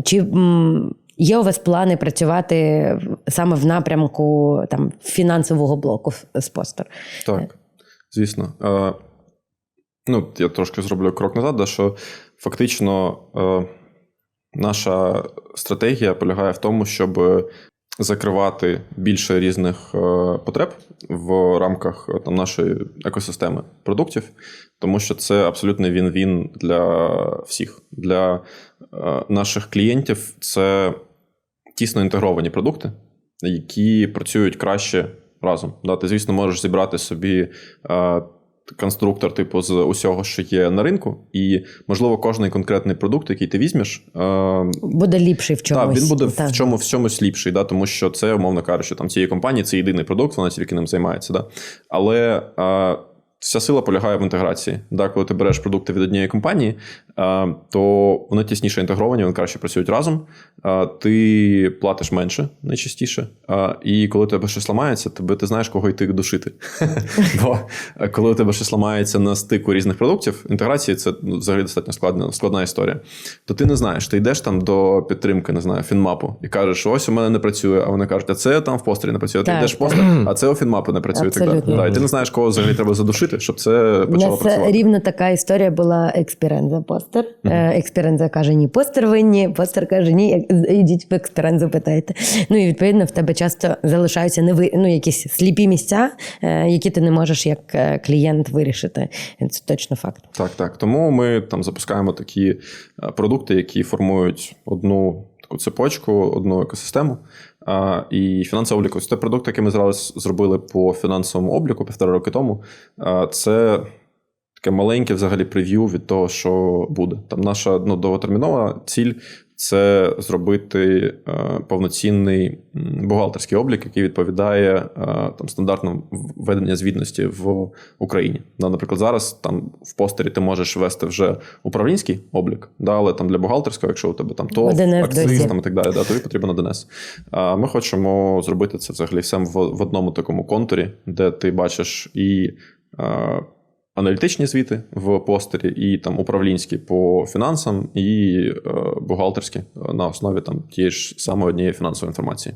Е, Чи є у вас плани працювати саме в напрямку там, фінансового блоку з постер? Так, звісно. Е, ну, я трошки зроблю крок назад, да, що фактично е, наша стратегія полягає в тому, щоб закривати більше різних е, потреб в рамках е, там, нашої екосистеми продуктів, тому що це абсолютно він-він для всіх. Для е, наших клієнтів це тісно інтегровані продукти, які працюють краще разом. Да, ти, звісно, можеш зібрати собі конструктор, типу, з усього, що є на ринку, і, можливо, кожний конкретний продукт, який ти візьмеш, е, Буде ліпший в чомусь. так, він буде Так. в чому в чомусь ліпший, да, тому що це, умовно кажучи, там цієї компанії це єдиний продукт, вона тільки ним займається. Да. Але е, вся сила полягає в інтеграції. Да, коли ти береш продукти від однієї компанії, е, то вони тісніше інтегровані, вони краще працюють разом. Е, ти платиш менше найчастіше. Е, і коли у тебе щось ламається, тобі ти знаєш, кого йти душити. Бо коли у тебе щось ламається на стику різних продуктів, інтеграції це ну, взагалі достатньо складна, складна історія. То ти не знаєш, ти йдеш там до підтримки, не знаю, фінмапу, і кажеш, ось у мене не працює, а вони кажуть, а це там в постері не працює. Ти йдеш в постер, а це у фінмапу не працює. І ти не знаєш, кого взагалі треба задушити, щоб це У нас працювати. рівно така історія була Експеренза постер. Мгм. Е, Експеренза каже, ні, постер винні, постер каже, ні, йдіть в експерензу, питайте. Ну і відповідно в тебе часто залишаються неви... ну, якісь сліпі місця, е, які ти не можеш як е, клієнт вирішити. Це точно факт. Так, так. Тому ми там запускаємо такі е, продукти, які формують одну таку цепочку, одну екосистему. І фінансовий обліку. Це продукт, який ми зараз зробили по фінансовому обліку півтора роки тому. Це таке маленьке взагалі прев'ю від того, що буде. Там наша ну, довготермінова ціль це зробити е, повноцінний бухгалтерський облік, який відповідає е, там стандартам ведення звітності в Україні. Да, наприклад, зараз там в постері ти можеш вести вже управлінський облік, да, але там для бухгалтерського, якщо у тебе там ОДНС акциз там і так далі, да, тобі потрібен ОДНС. А ми хочемо зробити це взагалі все в, в одному такому контурі, де ти бачиш і. Аналітичні звіти в постері, і там управлінські по фінансам, і е, бухгалтерські на основі там тієї ж самої однієї фінансової інформації.